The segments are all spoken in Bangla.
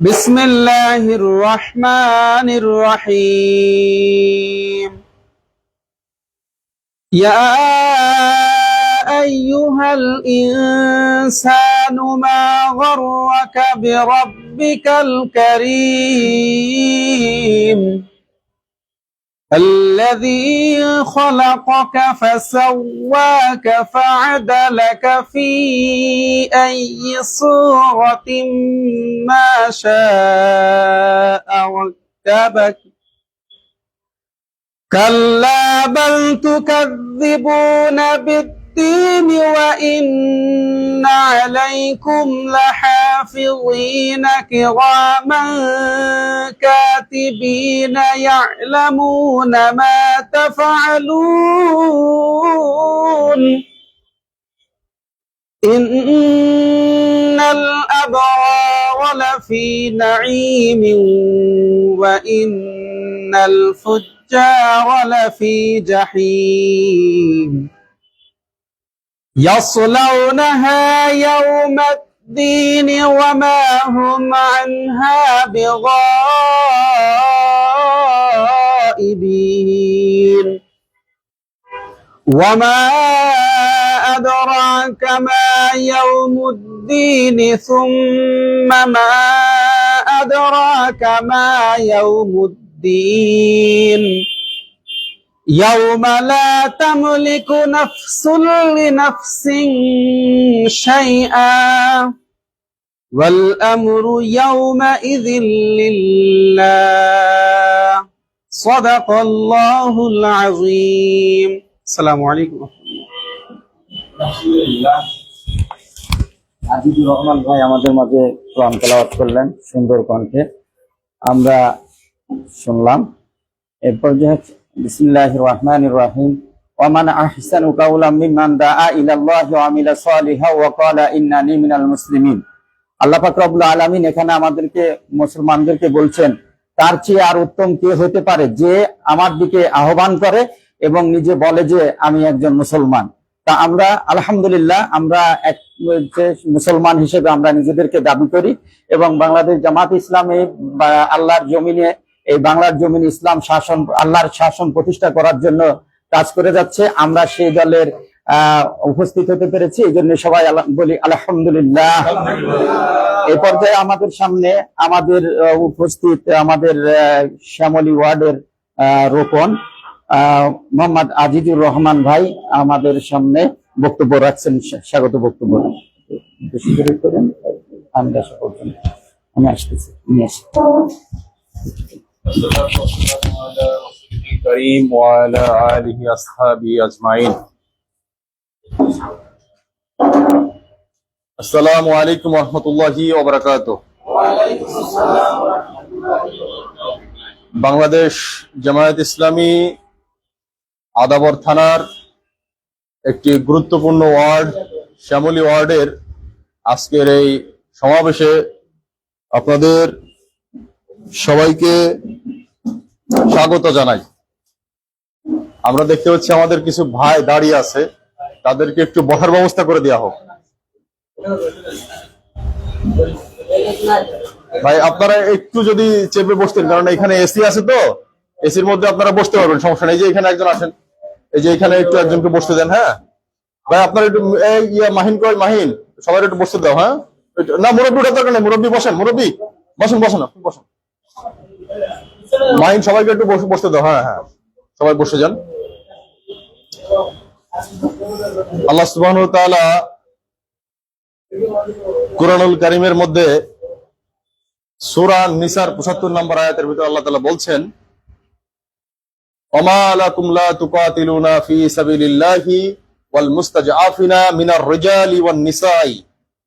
بسم الله الرحمن الرحيم. يا أيها الإنسان ما غرك بربك الكريم؟ الذي خلقك فسواك فعدلك في أي صورة ما شاء ركبك كلا بل تكذبون بالدين وإن عليكم لحافظين كراما كاتبين يعلمون ما تفعلون. إن الأبرار لفي نعيم وإن الفجار لفي جحيم. يصلونها يوم الدين وما هم عنها بغائبين. وما أدراك ما يوم الدين ثم ما أدراك ما يوم الدين. يوم لا تملك نفس لنفس شيئا والأمر يومئذ لله صدق الله العظيم السلام عليكم ورحمة الله আলহামদুলিল্লাহ আজিজুর রহমান ভাই আমাদের মাঝে কোরআন তেলাওয়াত করলেন সুন্দর কণ্ঠে আমরা শুনলাম এরপর যে হচ্ছে আল্লাহ পাক রব্বুল আলামিন এখানে আমাদেরকে, মুসলমানদেরকে বলছেন, তার চেয়ে আর উত্তম কে হতে পারে যে আমার দিকে আহ্বান করে এবং নিজে বলে যে আমি একজন মুসলমান? তা আমরা, আলহামদুলিল্লাহ, আমরা এক মুসলমান হিসেবে আমরা নিজেদেরকে দাবি করি এবং বাংলাদেশ জামাত ইসলামে আল্লাহর জমিনে এই বাংলার জমিনে ইসলাম শাসন আল্লাহর শাসন প্রতিষ্ঠা করার জন্য কাজ করে যাচ্ছে। আমরা সেই দলের উপস্থিত হতে পেরেছি। এই জন্য সবাই বলি আলহামদুলিল্লাহ। এই পর্যায়ে আমাদের সামনে আমাদের উপস্থিত আমাদের শ্যামলী ওয়ার্ডের আহ, মোহাম্মদ আজিজুর রহমান ভাই আমাদের সামনে বক্তব্য রাখছেন। স্বাগত বক্তব্য। আমি আসতেছি। নিয়ে আসি। الكريم وعلى آله أصحابه أجمعين السلام عليكم ورحمة الله وبركاته বাংলাদেশ জামায়াত ইসলামী আদাবর থানার একটি গুরুত্বপূর্ণ ওয়ার্ড শ্যামলী ওয়ার্ডের আজকের এই সমাবেশে আপনাদের সবাইকে স্বাগত জানাই। আমরা দেখতে পাচ্ছি আমাদের কিছু ভাই দাঁড়িয়ে আছে। তাদেরকে একটু বসার ব্যবস্থা করে দেওয়া হোক। ভাই, আপনারা একটু যদি চেপে বসতেন, কারণ এখানে এসি আছে তো, এসির মধ্যে আপনারা বসতে পারবেন, সমস্যা নেই। যে এখানে একজন আসেন, এই যে এখানে একটু একজনকে বসতে দেন হ্যাঁ? ভাই, আপনারা একটু ইয়া, মাহিন কয়? মাহিন, সবাই একটু বসতে দাও হ্যাঁ? না, মুরব্বী ওঠার দরকার নেই, মুরব্বী বসেন মুরব্বী। বসেন বসেন, আপনি বসেন। মাইন্ড সবাইকে একটু বসে বসতে দাও। হ্যাঁ হ্যাঁ। সবাই বসে যান। আল্লাহ তাআলা কুরআনুল কারীমের মধ্যে সূরা নিসার 75 নম্বর আয়াতের ভিতরে আল্লাহ তাআলা বলছেন, ওমা লাকুম লা তুকাতিলুনা ফি সাবিলিল্লাহি ওয়াল মুস্তাজআফিনা মিনার রিজালি ওয়ান নিসাই।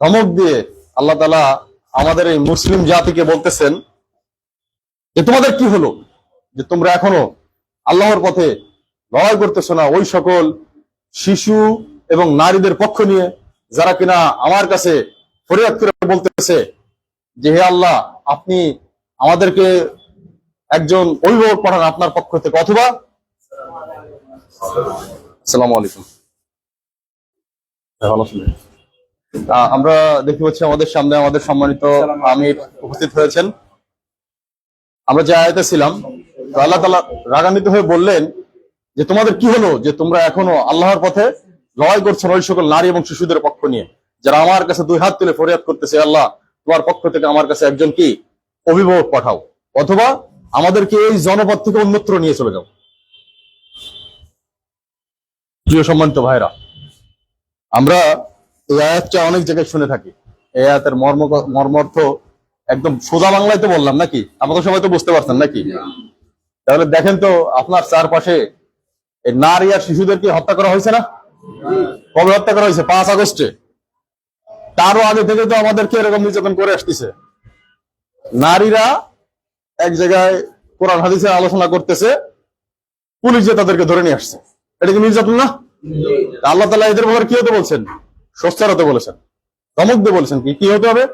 ধমক দিয়ে আল্লাহ তালা আমাদের এই মুসলিম জাতিকে বলতেছেন যে তোমাদের কি হলো যে তোমরা এখনও আল্লাহর পথে লড়াই করতেছো না ওই সকল শিশু এবং নারীদের পক্ষ নিয়ে যারা কিনা আমার কাছে ফরিয়াদ করে বলতেছে যে হে আল্লাহ, আপনি আমাদেরকে একজন অভিভাবক পাঠান আপনার পক্ষ থেকে অথবা আসসালামু আলাইকুম ভালো? আমরা দেখতে পাচ্ছি আমাদের সামনে আমাদের সম্মানিত আমির উপস্থিত হয়েছেন। আমরা যে আয়াতে ছিলাম আল্লাহ তালা রাগান্বিত হয়ে বললেন যে তোমাদের কি হলো? যে তোমরা এখনও আল্লাহর পথে লড়াই করছ ওই সকল নারী এবং শিশুদের পক্ষ নিয়ে? যারা আমার কাছে দুই হাত তুলে ফরিয়াদ করতেছে, আল্লাহ, তোমার পক্ষ থেকে আমার কাছে একজন কি? অভিভাবক পাঠাও। অথবা আমাদেরকে এই জনপদ থেকে অন্যত্র নিয়ে চলে যাও। প্রিয় সম্মানিত ভাইরা, আমরা এই আয়াতটা অনেক জায়গায় শুনে থাকি। এই আয়াতের মর্ম মর্মার্থ একদম সোজা বাংলায় তো বললাম নাকি? আমাদের সবাই তো বুঝতে পারছেন নাকি? তাহলে দেখেন তো আপনার চারপাশে এই নারী আর শিশুদেরকে হত্যা করা হয়েছে না? কবে হত্যা করা হয়েছে? পাঁচ আগস্টে। তারও আগে থেকে তো আমাদেরকে এরকম নির্যাতন করে আসতেছে। নারীরা এক জায়গায় কোরআন হাদিসের আলোচনা করতেছে, পুলিশ যে তাদেরকে ধরে নিয়ে আসছে। এটা কি নির্যাতন না? আল্লাহ তালা এদের ব্যাপারে কি হতে বলছেন? সোচ্চার হতে বলেছেন। ধমক দিয়ে বলেছেন কি কি হতে হবে?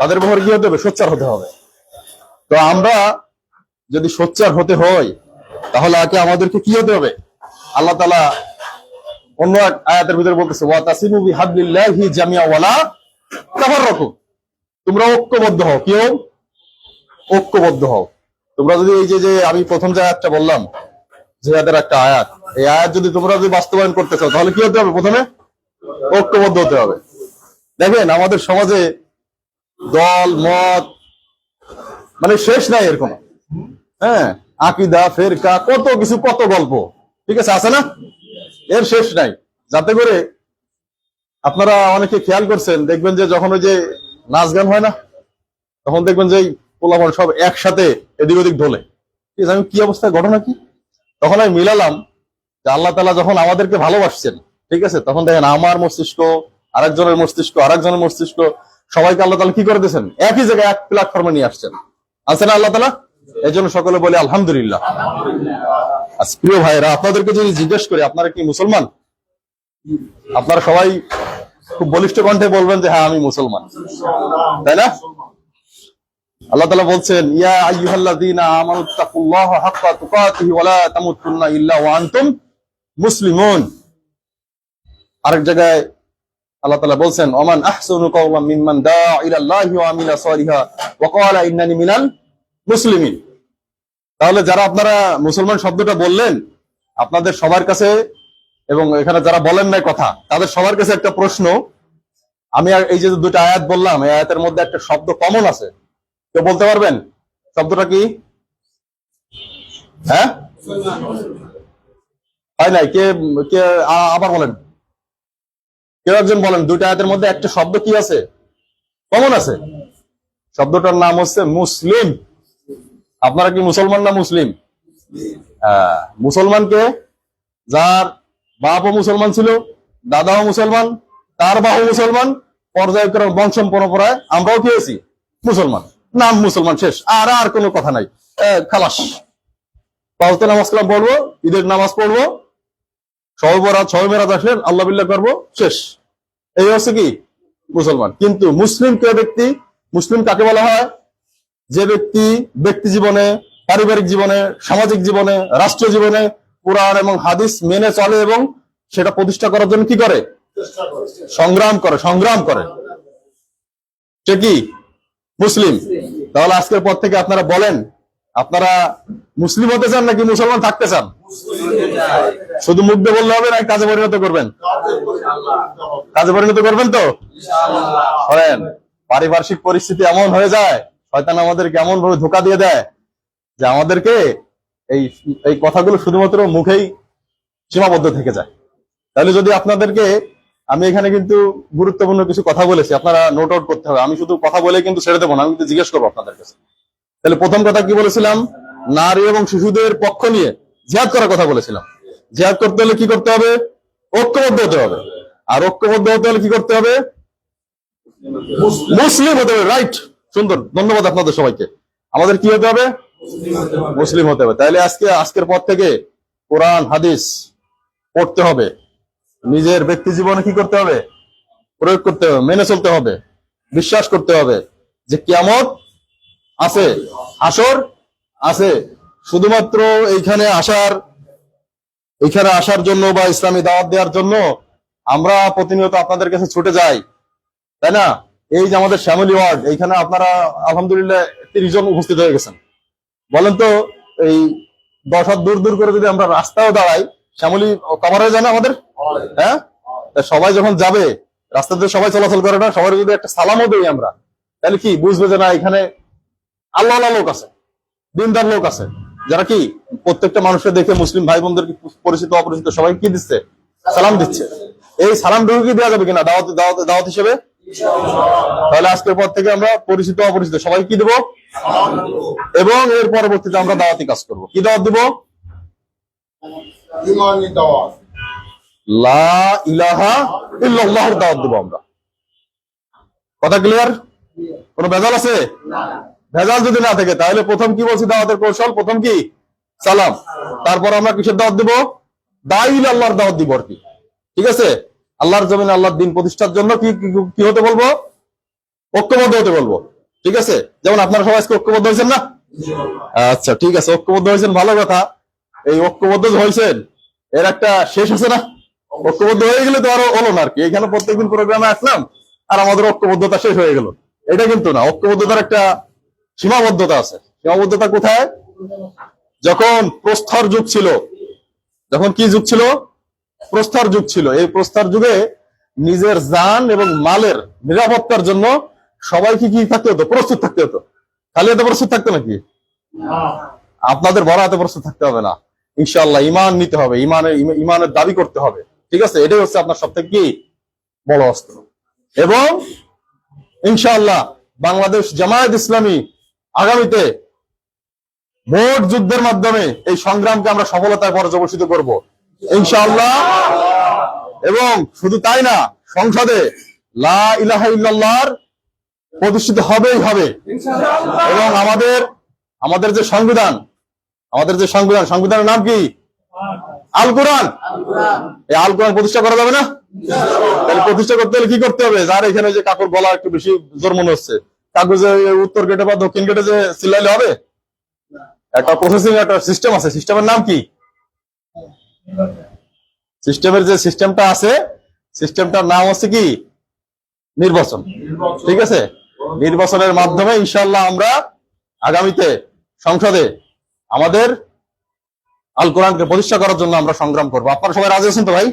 তাদের ব্যাপারে কি হতে হবে? সোচ্চার হতে হবে। তো আমরা যদি সোচ্চার হতে হয় তাহলে আগে আমাদেরকে কি হতে হবে? আল্লাহ তালা অন্য এক আয়াতের ভিতরে বলতেছে ওয়া তাসিমু বিহাবলিল্লাহি জামিয়া ওয়ালা তাফাররাকু। তোমরা ঐক্যবদ্ধ হও। কি হও? ঐক্যবদ্ধ হও। তোমরা যদি এই যে যে আমি প্রথম যে আয়াতটা বললাম জিহাদের একটা আয়াত, এই আয়াত যদি তোমরা যদি বাস্তবায়ন করতে চাও, তাহলে কি হতে হবে প্রথমে? ঐক্যবদ্ধ হতে হবে। দেখেন, আমাদের সমাজে দল, মত মানে শেষ নাই এরকম। হ্যাঁ আকিদা, ফেরকা, কত কিছু, কত গল্প। ঠিক আছে আছে না? এর শেষ নাই। যাতে করে আপনারা অনেকে খেয়াল করছেন, দেখবেন যে যখন ওই যে নাচ গান হয় না, তখন দেখবেন যে পোলাপন সব একসাথে এদিক ওদিক ঢোলে। ঠিক আছে, আমি কি অবস্থা ঘটনা কি? তখন আমি মিলালাম যে আল্লাহ তালা যখন আমাদেরকে ভালোবাসছেন ঠিক আছে? তখন দেখেন আমার মস্তিষ্ক, আরেকজনের মস্তিষ্ক আরেকজনের মস্তিষ্ক, সবাইকে আল্লাহ তালা কি করে দিয়েছেন? একই জায়গায় এক প্ল্যাটফর্মে নিয়ে আসছেন। আছে না আল্লাহ তালা এই জন্য সকলে বলে, আলহামদুলিল্লাহ। আজ প্রিয় ভাইরা আপনাদেরকে যদি জিজ্ঞেস করি, আপনারা কি মুসলমান? আপনারা সবাই খুব বলিষ্ঠ কণ্ঠে বলবেন যে হ্যাঁ আমি মুসলমান। তাই না? আল্লাহ তালা বলছেন, ইয়া আইয়ুহাল্লাযীনা আমানু তাকুল্লাহা হাক্কা তুকাতিহি ওয়া তামুতুন্না ইল্লা ওয়া আনতুম মুসলিমুন। আরেক জায়গায় আল্লাহ তাআলা বলছেন, ওমান আহসানু কাওলাম মিম্মান দাআ ইলা আল্লাহি ওয়া আমিলা সালিহা ওয়া ক্বালা ইন্নানি মিনাল মুসলিমিন। তাহলে যারা আপনারা মুসলমান শব্দটা বললেন, আপনাদের সবার কাছে এবং এখানে যারা বলেন নাই কথা, তাদের সবার কাছে একটা প্রশ্ন। আমি এই যে দুটো আয়াত বললাম, এই আয়াতের মধ্যে একটা শব্দ কমন আছে। কেউ বলতে পারবেন? শব্দটা কি? হ্যাঁ? হয় নাই? কে কে আবার বলেন। কেউ একজন বলেন, দুইটা আয়াতের মধ্যে একটা শব্দ কি আছে? কমন আছে? শব্দটার নাম হচ্ছে মুসলিম। আপনারা কি মুসলমান না মুসলিম? হ্যাঁ মুসলমানকে যার বাপও মুসলমান ছিল, দাদাও মুসলমান, তার বাহু মুসলমান, পর্যায়ক্রম বংশম পরম্পরায় আমরাও কি হয়েছি? মুসলমান। নাম মুসলমান, শেষ। আর আর কোনো কথা নাই। খালাস। পাঁচতে নামাজ কালাম পড়ব, ঈদের নামাজ পড়ব সবে বরাত সবে মেরাজ আসলেন আল্লাহ বিল্লাহ করব, শেষ। এই হচ্ছে কি? মুসলমান। কিন্তু মুসলিম কে ব্যক্তি? মুসলিম কাকে বলা হয়? যে ব্যক্তি ব্যক্তি জীবনে, পারিবারিক জীবনে, সামাজিক জীবনে, রাষ্ট্র জীবনে কোরআন এবং হাদিস মেনে চলে এবং সেটা প্রতিষ্ঠা করার জন্য কি করে? সংগ্রাম করে সংগ্রাম করে। সে কি? মুসলিম। তাহলে আজকের পর থেকে আপনারা বলেন আপনারা মুসলিম হতে চান নাকি মুসলমান থাকতে চান? শুধু মুখ দিয়ে বললে হবে না, কাজে পরিণত করবেন। কাজে পরিণত করবেন তো? শোনেন পারিপার্শ্বিক পরিস্থিতি এমন হয়ে যায়, শয়তান আমাদেরকে এমন ভাবে ধোকা দিয়ে দেয় যে আমাদেরকে এই এই কথাগুলো শুধুমাত্র মুখেই সীমাবদ্ধ থেকে যায়। তাহলে যদি আপনাদেরকে আমি এখানে কিন্তু গুরুত্বপূর্ণ কিছু কথা বলেছি, আপনারা নোট আউট করতে হবে। আমি শুধু কথা বলে কিন্তু ছেড়ে দেবো না, আমি কিন্তু জিজ্ঞেস করব আপনাদের কাছে। তাহলে প্রথম কথা কি বলেছিলাম? নারী এবং শিশুদের পক্ষ নিয়ে জিহাদ করার কথা বলেছিলাম। জিহাদ করতে হলে কি করতে হবে? ঐক্যবদ্ধ হতে হবে। আর ঐক্যবদ্ধ হতে হলে কি করতে হবে? মুসলিম হতে হবে রাইট সুন্দর, ধন্যবাদ আপনাদের সবাইকে। আমাদের কি হতে হবে? মুসলিম হতে হবে। তাহলে আজকে, আজকের পর থেকে কোরআন, হাদিস পড়তে হবে। নিজের ব্যক্তি জীবনে কি করতে হবে? প্রয়োগ করতে হবে, মেনে চলতে হবে, বিশ্বাস করতে হবে যে কিয়ামত আছে। আসর আছে। শুধুমাত্র এইখানে আসার এইখানে আসার জন্য বা ইসলামী দাওয়াত দেওয়ার জন্য আমরা প্রতিনিয়ত আপনাদের কাছে ছুটে যাই। তাই না? এই যে আমাদের শ্যামলী ওয়ার্ড, এইখানে আপনারা আলহামদুলিল্লাহ তিরিশ জন উপস্থিত হয়ে গেছেন। বলেন তো, এই দশ দূর দূর করে যদি আমরা রাস্তাও দাঁড়াই, শ্যামলী কভার হয়ে যায় না আমাদের? হ্যাঁ? সবাই যখন যাবে, রাস্তাতে সবাই চলাচল করে না, সবাই যদি একটা সালামও দেই আমরা, তাহলে কি? বুঝবে যে না, এখানে আল্লাহ লোক আছে দিনদার লোক আছে। যারা কি প্রত্যেকটা মানুষের দেখে মুসলিম ভাই বোনদেরকে পরিচিত অপরিচিত সবাই কি দিচ্ছে? সালাম দিচ্ছে। এই সালাম ঢুকে কি দেওয়া যাবে কিনা? দাওয়াত দাওয়াত দাওয়াত হিসেবে? তাহলে আজকের পর থেকে আমরা পরিচিত অপরিচিত সবাই কি দেবো? এবং এর পরবর্তীতে আমরা দাওয়াতি কাজ করব। কি দাওয়াত দিব? দাওয়াত। লা ইলাহা ইল্লাল্লাহর দাওয়াত দেবো আমরা। কথা ক্লিয়ার কোন বেজাল আছে? ভেজাল যদি না থাকে, তাহলে প্রথম কি বলছি দাওয়াতের কৌশল? প্রথম কি? সালাম। তারপর আমরা কিসের দাওয়াত দিব? দাইল আল্লাহর দাওয়াত দিব আর কি। ঠিক আছে? আল্লাহর জমিনে আল্লাহর দিন প্রতিষ্ঠার জন্য কি, কি- হতে বলব? ঐক্যবদ্ধ হতে বলব। ঠিক আছে? যেমন আপনারা সবাই আজকে ঐক্যবদ্ধ হয়েছেন না? আচ্ছা ঠিক আছে, ঐক্যবদ্ধ হয়েছেন, ভালো কথা। এই ঐক্যবদ্ধ হয়েছেন, এর একটা শেষ আছে না? ঐক্যবদ্ধ হয়ে গেলে তো আরও হলো না আর কি। এখানে প্রত্যেকদিন প্রোগ্রামে আসলাম, আর আমাদের ঐক্যবদ্ধতা শেষ হয়ে গেল। এটা কিন্তু না, ঐক্যবদ্ধতার একটা সীমাবদ্ধতা আছে। সীমাবদ্ধতা কোথায়? যখন প্রস্তর যুগ ছিল, যখন কি যুগ ছিল? প্রস্তর যুগ ছিল। এই প্রস্তর যুগে নিজের জান এবং মালের নিরাপত্তার জন্য সবাইকে কি থাকতে হতো? প্রস্তুত থাকতে হতো। খালি এত প্রস্তুত থাকতো নাকি? আপনাদের বড় হাতে প্রস্তুত থাকতে হবে না। ইনশাল্লাহ ইমান নিতে হবে। ইমানের ইমানের দাবি করতে হবে। ঠিক আছে? এটাই হচ্ছে আপনার সব থেকে কি? বড় অস্ত্র। এবং ইনশাআল্লাহ, বাংলাদেশ জামায়াত ইসলামী আগামীতে ভোট যুদ্ধের মাধ্যমে এই সংগ্রামকে আমরা সফলতায় পর্যবসিত করব। ইনশাআল্লাহ। এবং শুধু তাই না সংসদে লা ইলাহা ইল্লাল্লাহর প্রতিষ্ঠিত হবেই হবে। এবং আমাদের আমাদের যে সংবিধান আমাদের যে সংবিধান সংবিধানের নাম কি? আল কোরআন। এই আল কোরআন প্রতিষ্ঠা করা যাবে না? তাহলে প্রতিষ্ঠা করতে হলে কি করতে হবে? যার এখানে যে কাকুর গলা একটু বেশি জোর মনে হচ্ছে। যে উত্তর গেটে বা দক্ষিণ গেটে যে চিল্লাইলে হবে? একটা প্রসেসিং একটা সিস্টেম আছে। সিস্টেমের নাম কি? সিস্টেমের যে সিস্টেমটা আছে সিস্টেমটার নাম হচ্ছে কি? নির্বাচন। ঠিক আছে? নির্বাচনের মাধ্যমে ইনশাল্লাহ আমরা আগামীতে সংসদে আমাদের আল কোরআনকে প্রতিষ্ঠা করার জন্য আমরা সংগ্রাম করব। আপনারা সবাই রাজি আছেন তো ভাই?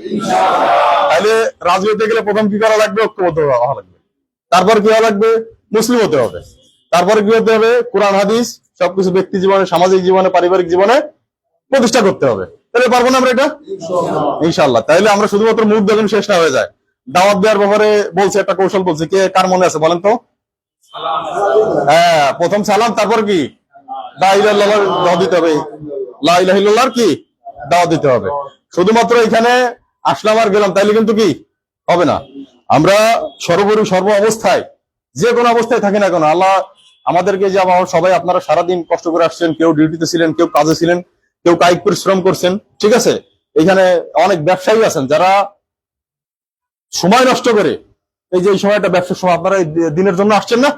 তাহলে রাজি হতে গেলে প্রথম কি করা লাগবে? ঐক্যবদ্ধ হওয়া লাগবে। তারপর কি হওয়া লাগবে? মুসলিম হতে হবে। তারপরে কি হতে হবে? কোরআন হাদিস সবকিছু ব্যক্তি জীবনে সামাজিক জীবনে পারিবারিক জীবনে প্রতিষ্ঠা করতে হবে। তাহলে পারব না আমরা এটা? ইনশাল্লাহ তাহলে আমরা শুধুমাত্র মুখ দেখুন শেষ না হয়ে যায়। দাওয়াত দেওয়ার ব্যাপারে বলছে একটা কৌশল বলছে। কে কার মনে আছে বলেন তো? হ্যাঁ প্রথম সালাম তারপর কি? দাওয়াত দিতে হবে। কি? দাওয়াত দিতে হবে। শুধুমাত্র এখানে আসলাম আর গেলাম তাইলে কিন্তু কি? হবে না। আমরা সর্বোপরি সর্ব অবস্থায় যে কোনো অবস্থায় থাকি না কেন, আল্লাহ আমাদেরকে যে আমার সবাই আপনারা সারাদিন কষ্ট করে আসছেন, কেউ ডিউটিতে ছিলেন, কেউ কাজে ছিলেন, কেউ কায়িক পরিশ্রম করছেন, ঠিক আছে? এখানে অনেক ব্যবসায়ী আছেন যারা সময় নষ্ট করে, এই যে এই সময়টা ব্যবসার সময়, আপনারা দিনের জন্য আসছেন না?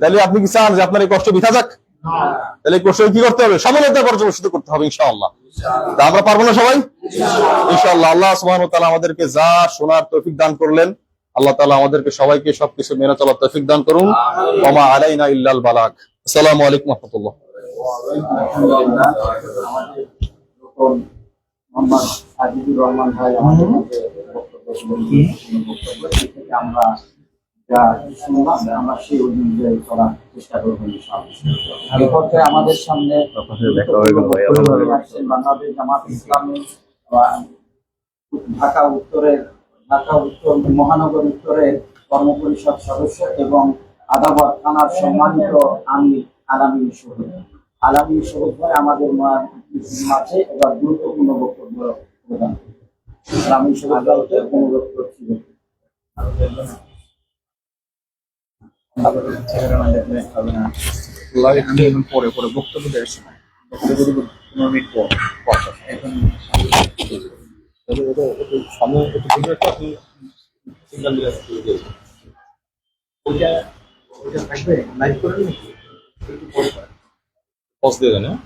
তাহলে আপনি কি চান যে আপনার এই কষ্ট বিথা যাক? তাহলে এই কষ্ট কি করতে হবে? সফলতা পর্যবেসিত করতে হবে, ইনশাআল্লাহ। তা আমরা পারব না সবাই? ইনশাআল্লাহ। আল্লাহ তাআলা আমাদেরকে যা শোনার তৌফিক দান করলেন। আল্লাহ তালা আমাদেরকে সবাইকে সবকিছু মেনে চলার তৌফিক দান করুন। ওমা আলাইনা ইল্লাল বালাগ আসসালামু আলাইকুম রাহমাতুল্লাহ আমাদের সামনে বাংলাদেশ জামাত ইসলামী ঢাকা উত্তরের ঢাকা উত্তর মহানগর উত্তরের কর্মপরিষদ সদস্য এবং আদাবাদ থানার সম্মানিত আমি আলামী শহীদ। আলামী শহীদ ভাই আমাদের মাঝে এবার গুরুত্বপূর্ণ বক্তব্য প্রদান। আলামী শহীদ ভাইকে অনুরোধ করছি। পরে পরে বক্তব্য দেওয়ার সময়। বক্তব্য পনেরো মিনিট পর। এখন সামনে একটু বুঝে রাখো আপনি সিগন্যাল দিয়ে আসতে ওইটা ওইটা থাকবে? লাইভ করে নাকি? একটু পজ দিয়ে দেন হ্যাঁ?